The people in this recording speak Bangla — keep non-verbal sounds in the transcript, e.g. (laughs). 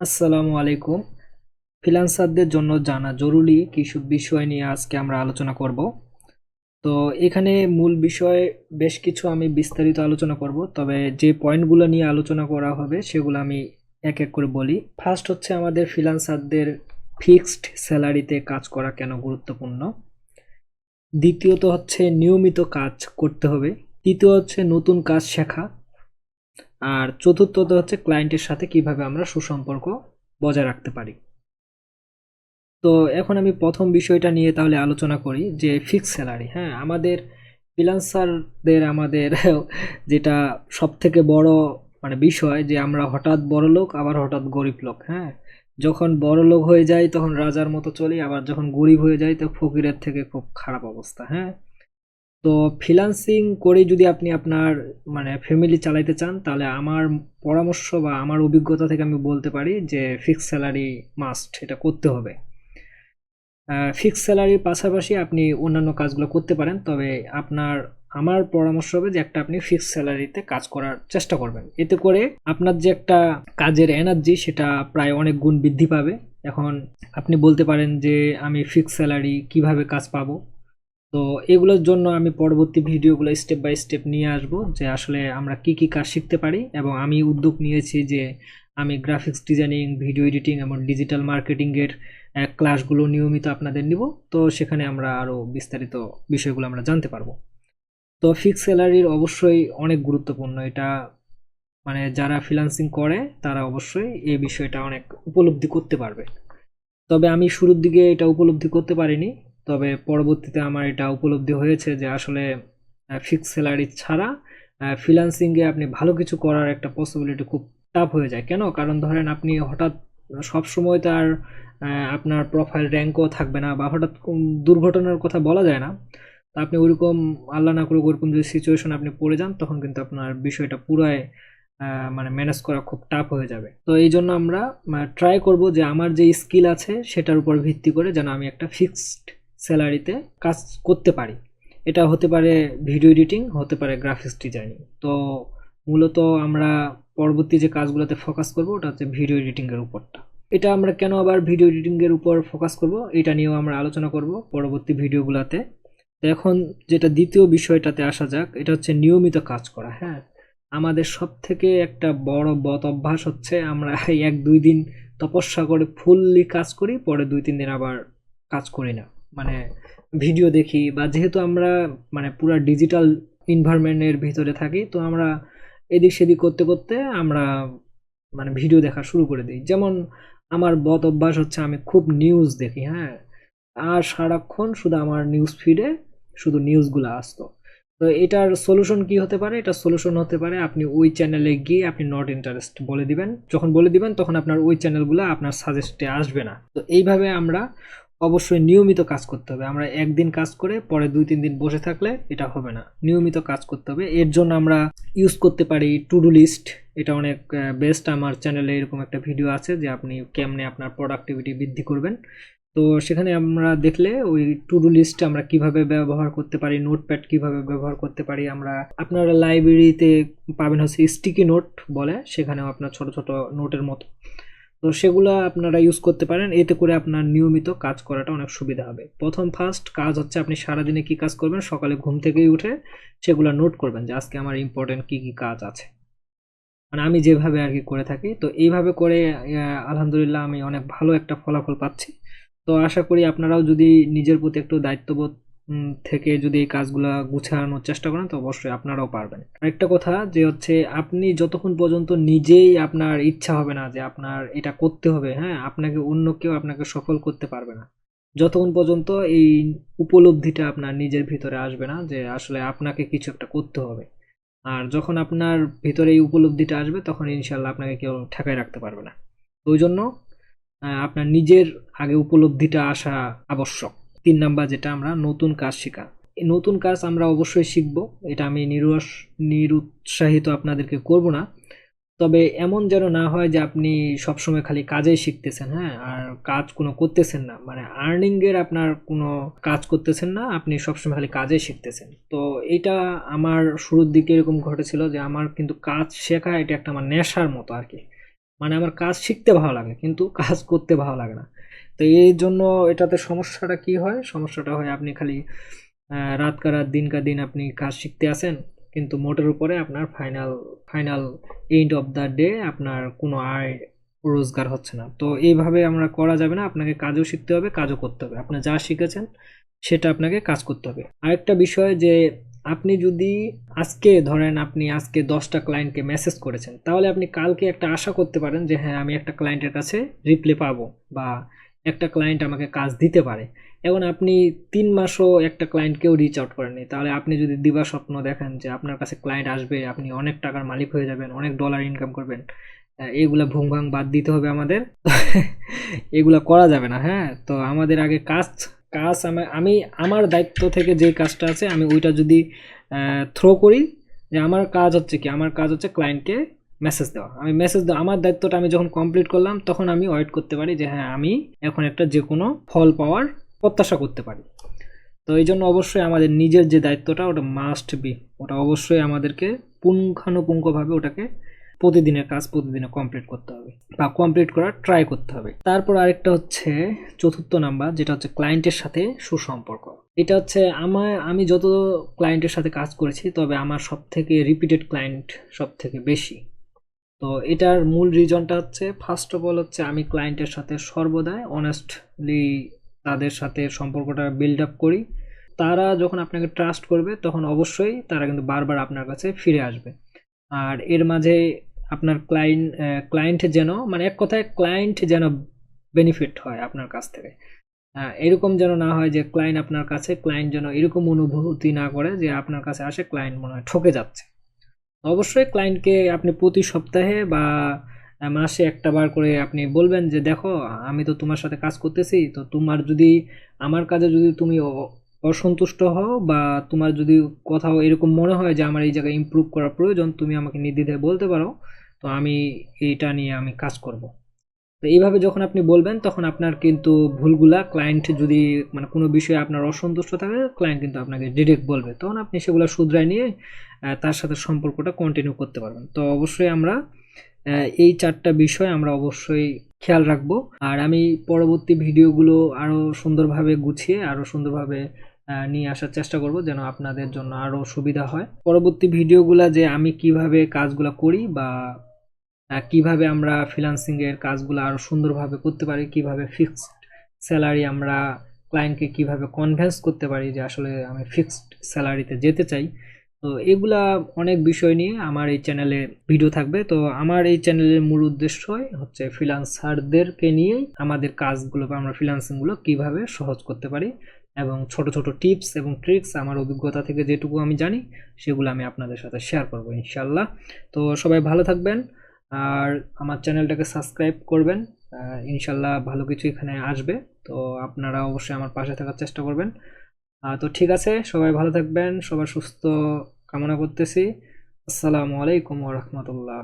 আসসালামু আলাইকুম। ফ্রিল্যান্সারদের জন্য জানা জরুরি কিছু বিষয় নিয়ে আজকে আমরা আলোচনা করব। তো এখানে মূল বিষয় বেশ কিছু আমি বিস্তারিত আলোচনা করব, তবে যে পয়েন্টগুলো নিয়ে আলোচনা করা হবে সেগুলো আমি এক এক করে বলি। ফার্স্ট হচ্ছে আমাদের ফ্রিল্যান্সারদের ফিক্সড স্যালারিতে কাজ করা কেন গুরুত্বপূর্ণ? দ্বিতীয়ত হচ্ছে নিয়মিত কাজ করতে হবে। তৃতীয় হচ্ছে নতুন কাজ শেখা। আর চতুর্থত হচ্ছে ক্লায়েন্টের সাথে কীভাবে আমরা সুসম্পর্ক বজায় রাখতে পারি। তো এখন আমি প্রথম বিষয়টা নিয়ে তাহলে আলোচনা করি যে ফিক্স স্যালারি হ্যাঁ? আমাদের ফ্রিল্যান্সারদের আমাদের (laughs) যেটা সব থেকে বড় মানে বিষয় যে আমরা হঠাৎ বড় লোক, আবার হঠাৎ গরিব লোক হ্যাঁ? যখন বড় লোক হয়ে যাই তখন রাজার মতো চলি, আবার যখন গরিব হয়ে যাই তো ফকিরের থেকে খুব খারাপ অবস্থা হ্যাঁ? তো ফ্রিল্যান্সিং করে যদি আপনি আপনার মানে ফ্যামিলি চালাইতে চান, তাহলে আমার পরামর্শ বা আমার অভিজ্ঞতা থেকে আমি বলতে পারি যে ফিক্স স্যালারি মাস্ট এটা করতে হবে। ফিক্স স্যালারির পাশাপাশি আপনি অন্যান্য কাজগুলো করতে পারেন, তবে আপনার, আমার পরামর্শ হবে যে একটা আপনি ফিক্স স্যালারিতে কাজ করার চেষ্টা করবেন। এতে করে আপনার যে একটা কাজের এনার্জি সেটা প্রায় অনেক গুণ বৃদ্ধি পাবে। এখন আপনি বলতে পারেন যে আমি ফিক্স স্যালারি কীভাবে কাজ পাবো। তো এগুলোর জন্য আমি পরবর্তী ভিডিওগুলো স্টেপ বাই স্টেপ নিয়ে আসব যে আসলে আমরা কি কি কাজ শিখতে পারি এবং আমি উদ্যোগ নিয়েছি যে আমি গ্রাফিক্স ডিজাইনিং ভিডিও এডিটিং এবং ডিজিটাল মার্কেটিংয়ের ক্লাসগুলো নিয়মিত আপনাদের নিব। তো সেখানে আমরা আরও বিস্তারিত বিষয়গুলো আমরা জানতে পারব। তো ফিক্স স্যালারির অবশ্যই অনেক গুরুত্বপূর্ণ। এটা মানে যারা ফ্রিল্যান্সিং করে, তারা অবশ্যই এই বিষয়টা অনেক উপলব্ধি করতে পারবে। তবে আমি শুরুর দিকে এটা উপলব্ধি করতে পারিনি। তবে পরবর্তীতে আমার এটা উপলব্ধি হয়েছে যে আসলে ফিক্স স্যালারি ছাড়া ফ্রিল্যান্সিংয়ে আপনি ভালো কিছু করার একটা পসিবিলিটি খুব টাফ হয়ে যায়। কেন? কারণ ধরেন আপনি হঠাৎ সব সময় তার আপনার প্রোফাইল র্যাঙ্কও থাকবে না বা হঠাৎ দুর্ঘটনার কথা বলা যায় না। তা আপনি ওইরকম আল্লাহ না করে ওরকম যদি সিচুয়েশন আপনি পড়ে যান, তখন কিন্তু আপনার বিষয়টা পুরাই মানে ম্যানেজ করা খুব টাফ হয়ে যাবে। তো এই জন্য আমরা ট্রাই করব যে আমার যে স্কিল আছে, সেটার উপর ভিত্তি করে যেন আমি একটা ফিক্সড স্যালারিতে কাজ করতে পারি। এটা হতে পারে ভিডিও এডিটিং, হতে পারে গ্রাফিক্স ডিজাইনিং তো মূলত আমরা পরবর্তী যে কাজগুলোতে ফোকাস করব, ওটা হচ্ছে ভিডিও এডিটিংয়ের উপরটা। এটা আমরা কেন আবার ভিডিও এডিটিংয়ের উপর ফোকাস করব, এটা নিয়েও আমরা আলোচনা করব পরবর্তী ভিডিওগুলোতে। তো এখন যেটা দ্বিতীয় বিষয়টাতে আসা যাক, এটা হচ্ছে নিয়মিত কাজ করা। হ্যাঁ আমাদের সব থেকে একটা বড় বত অভ্যাস হচ্ছে আমরা এক দুই দিন তপস্যা করে ফুললি কাজ করি, পরে দুই তিন দিন আবার কাজ করি না। মানে ভিডিও দেখি বা যেহেতু আমরা মানে পুরো ডিজিটাল ইনভায়রনমেন্টের ভিতরে থাকি, তো আমরা এদিক সেদিক করতে করতে আমরা মানে ভিডিও দেখা শুরু করে দিই। যেমন আমার বদ অভ্যাস হচ্ছে আমি খুব নিউজ দেখি হ্যাঁ। আর সারাক্ষণ শুধু আমার নিউজ ফিডে শুধু নিউজগুলো আসতো। তো এটার সলিউশন কি হতে পারে? এটা সলিউশন হতে পারে আপনি ওই চ্যানেলে গিয়ে আপনি নট ইন্টারেস্ট বলে দিবেন। যখন বলে দিবেন, তখন আপনার ওই চ্যানেলগুলো আপনার সাজেস্টে আসবে না। তো এইভাবে আমরা অবশ্যই নিয়মিত কাজ করতে হবে। আমরা একদিন কাজ করে পরে দুই, তিন দিন বসে থাকলে এটা হবে না। নিয়মিত কাজ করতে হবে। এর জন্য আমরা ইউজ করতে পারি টু ডু লিস্ট এটা অনেক বেস্ট আমার চ্যানেলে এরকম একটা ভিডিও আছে যে আপনি কেমনে আপনার প্রোডাক্টিভিটি বৃদ্ধি করবেন। তো সেখানে আমরা দেখলে ওই টু ডু লিস্ট আমরা কীভাবে ব্যবহার করতে পারি নোটপ্যাড কীভাবে ব্যবহার করতে পারি, আমরা আপনার লাইব্রেরিতে পাবেন হচ্ছে স্টিকি নোট বলে, সেখানেও আপনার ছোট ছোট নোটের মতো। সেগুলো আপনারা ইউজ করতে পারেন। এতে করে আপনার নিয়মিত কাজ করাটা অনেক সুবিধা হবে। প্রথম ফার্স্ট কাজ হচ্ছে আপনি সারাদিনে কি কাজ করবেন? সকালে ঘুম থেকেই উঠে সেগুলো নোট করবেন যে, আজকে আমার ইম্পর্টেন্ট কি কি কাজ আছে? মানে আমি যেভাবে আর কি করে থাকি। তো এইভাবে করে আলহামদুলিল্লাহ আমি অনেক ভালো একটা ফলাফল পাচ্ছি। তো আশা করি আপনারাও যদি নিজের প্রতি একটু দায়িত্ববোধ থেকে যদি এই কাজগুলো গুছানোর চেষ্টা করেন, তো অবশ্যই আপনারাও পারবেন। আরেকটা কথা যে হচ্ছে, আপনি যতক্ষণ পর্যন্ত নিজেই আপনার ইচ্ছা হবে না যে আপনার এটা করতে হবে হ্যাঁ আপনাকে অন্য কেউ আপনাকে সফল করতে পারবে না। যতক্ষণ পর্যন্ত এই উপলব্ধিটা আপনার নিজের ভিতরে আসবে না যে আসলে আপনাকে কিছু একটা করতে হবে। আর যখন আপনার ভিতরে এই উপলব্ধিটা আসবে, তখন ইনশাল্লাহ আপনাকে কেউ ঠেকায় রাখতে পারবে না। ওই জন্য আপনার নিজের আগে উপলব্ধিটা আসা আবশ্যক। তিন নাম্বার যেটা আমরা নতুন কাজ শেখা। এই নতুন কাজ আমরা অবশ্যই শিখব, এটা আমি নিরস, নিরুৎসাহিত আপনাদেরকে করব না। তবে এমন যেন না হয় যে আপনি সবসময় খালি কাজেই শিখতেছেন হ্যাঁ? আর কাজ কোনো করতেছেন না। মানে আর্নিংয়ের আপনার কোনো কাজ করতেছেন না, আপনি সবসময় খালি কাজেই শিখতেছেন। তো এটা আমার শুরুর দিকে এরকম ঘটেছিল যে আমার কিন্তু কাজ শেখা এটা একটা আমার নেশার মতো আর কি। মানে আমার কাজ শিখতে ভালো লাগে, কিন্তু কাজ করতে ভালো লাগে না। তো এই জন্য এটাতে সমস্যাটা কি হয়? সমস্যাটা হয় আপনি খালি আহ, রাত কা রাত দিন কা দিন আপনি কাজ শিখতে আসেন কিন্তু মোটের উপরে আপনার final final end of the day আপনার কোনো আয় রোজগার হচ্ছে না। তো এইভাবে আমরা করা যাবে না আপনাকে কাজও শিখতে হবে কাজও করতে হবে। আপনি যা শিখেছেন সেটা আপনাকে কাজ করতে হবে। আরেকটা বিষয় যে আপনি যদি আজকে ধরেন আপনি আজকে দশটা ক্লায়েন্টকে মেসেজ করেছেন তাহলে আপনি কালকে একটা আশা করতে পারেন যে হ্যাঁ আমি একটা ক্লায়েন্টের কাছে রিপ্লে পাবো বা একটা ক্লায়েন্ট আমাকে কাজ দিতে পারে। এখন আপনি তিন মাসও একটা ক্লায়েন্টকেও রিচ আউট করেননি। তাহলে আপনি যদি দিবা স্বপ্ন দেখেন যে আপনার কাছে ক্লায়েন্ট আসবে, আপনি অনেক টাকার মালিক হয়ে যাবেন, অনেক ডলার ইনকাম করবেন এগুলা ভুং ভাং বাদ দিতে হবে আমাদের। (laughs) এগুলা করা যাবে না হ্যাঁ? তো আমাদের আগে কাজ কাজ আমি আমার দায়িত্ব থেকে যে কাজটা আছে, আমি ওইটা যদি থ্রো করি, যে আমার কাজ হচ্ছে কি? আমার কাজ হচ্ছে ক্লায়েন্টকে মেসেজ দেওয়া। আমি মেসেজ দেওয়া, আমার দায়িত্বটা আমি যখন কমপ্লিট করলাম, তখন আমি ওয়েট করতে পারি যে হ্যাঁ আমি এখন একটা যে কোনো ফল পাওয়ার প্রত্যাশা করতে পারি। তো এই জন্য অবশ্যই আমাদের নিজের যে দায়িত্বটা, ওটা মাস্ট বি ওটা অবশ্যই আমাদেরকে পুঙ্খানুপুঙ্খভাবে ওটাকে প্রতিদিনের কাজ প্রতিদিনে কমপ্লিট করতে হবে বা কমপ্লিট করার ট্রাই করতে হবে। তারপর আরেকটা হচ্ছে চতুর্থ নাম্বার, যেটা হচ্ছে ক্লায়েন্টের সাথে সুসম্পর্ক। এটা হচ্ছে আমার, আমি যত ক্লায়েন্টের সাথে কাজ করেছি, তবে আমার সব থেকে রিপিটেড ক্লায়েন্ট সব থেকে বেশি। তো এটার মূল রিজনটা হচ্ছে ফার্স্ট অফ অল হচ্ছে আমি ক্লায়েন্টের সাথে সর্বদাই অনেস্টলি তাদের সাথে সম্পর্কটা বিল্ড আপ করি। তারা যখন আপনাকে ট্রাস্ট করবে, তখন অবশ্যই তারা কিন্তু বারবার আপনার কাছে ফিরে আসবে। আর এর মাঝে আপনার ক্লায়েন্ট ক্লায়েন্ট যেন মানে এক কথায় ক্লায়েন্ট যেন বেনিফিট হয় আপনার কাছ থেকে। এরকম যেন না হয় যে ক্লায়েন্ট আপনার কাছে ক্লায়েন্ট যেন এরকম অনুভূতি না করে যে আপনার কাছে আসে ক্লায়েন্ট মনে হয় ঠকে যাচ্ছে। অবশ্যই ক্লায়েন্টকে আপনি প্রতি সপ্তাহে বা মাসে একটা বার করে আপনি বলবেন যে, দেখো, আমি তো তোমার সাথে কাজ করতেছি, তো তোমার যদি, আমার কাজে যদি তুমি অসন্তুষ্ট হও বা তোমার যদি কোথাও এরকম মনে হয় যে, আমার এই জায়গায় ইমপ্রুভ করার প্রয়োজন, তুমি আমাকে নির্দ্বিধায় বলতে পারো, তো আমি এইটা নিয়ে আমি কাজ করব। তো এইভাবে যখন আপনি বলবেন, তখন আপনার কিন্তু ভুলগুলা ক্লায়েন্ট যদি মানে কোনো বিষয়ে আপনার অসন্তুষ্ট থাকে ক্লায়েন্ট কিন্তু আপনাকে ডিরেক্ট বলবে। তখন আপনি সেগুলো শুধরায় নিয়ে তার সাথে সম্পর্কটা কন্টিনিউ করতে পারবেন। তো অবশ্যই আমরা এই চারটা বিষয় আমরা অবশ্যই খেয়াল রাখব। আর আমি পরবর্তী ভিডিওগুলো আরও সুন্দরভাবে গুছিয়ে আরও সুন্দরভাবে নিয়ে আসার চেষ্টা করব যেন আপনাদের জন্য আরও সুবিধা হয়। পরবর্তী ভিডিওগুলো যে আমি কীভাবে কাজগুলো করি বা কীভাবে আমরা ফ্রিল্যান্সিং এর কাজগুলো আরও সুন্দরভাবে করতে পারি, কীভাবে ফিক্সড স্যালারি আমরা ক্লায়েন্টকে কীভাবে কনভিন্স করতে পারি যে আসলে আমি ফিক্সড স্যালারিতে যেতে চাই। তো এগুলা অনেক বিষয় নিয়ে আমার এই চ্যানেলে ভিডিও থাকবে। তো আমার এই চ্যানেলের মূল উদ্দেশ্যই হচ্ছে ফ্রিল্যান্সারদেরকে নিয়েই আমাদের কাজগুলো বা আমরা ফ্রিল্যান্সিংগুলো কীভাবে সহজ করতে পারি এবং ছোট ছোট টিপস এবং ট্রিক্স আমার অভিজ্ঞতা থেকে যেটুকু আমি জানি, সেগুলো আমি আপনাদের সাথে শেয়ার করব ইনশাল্লাহ তো সবাই ভালো থাকবেন। আর আমার চ্যানেলটাকে সাবস্ক্রাইব করবেন। ইনশাল্লাহ ভালো কিছু এখানে আসবে। তো আপনারা অবশ্যই আমার পাশে থাকার চেষ্টা করবেন। তো ঠিক আছে, সবাই ভালো থাকবেন, সবার সুস্থ কামনা করতেছি। আসসালামু আলাইকুম রহমতুল্লাহ।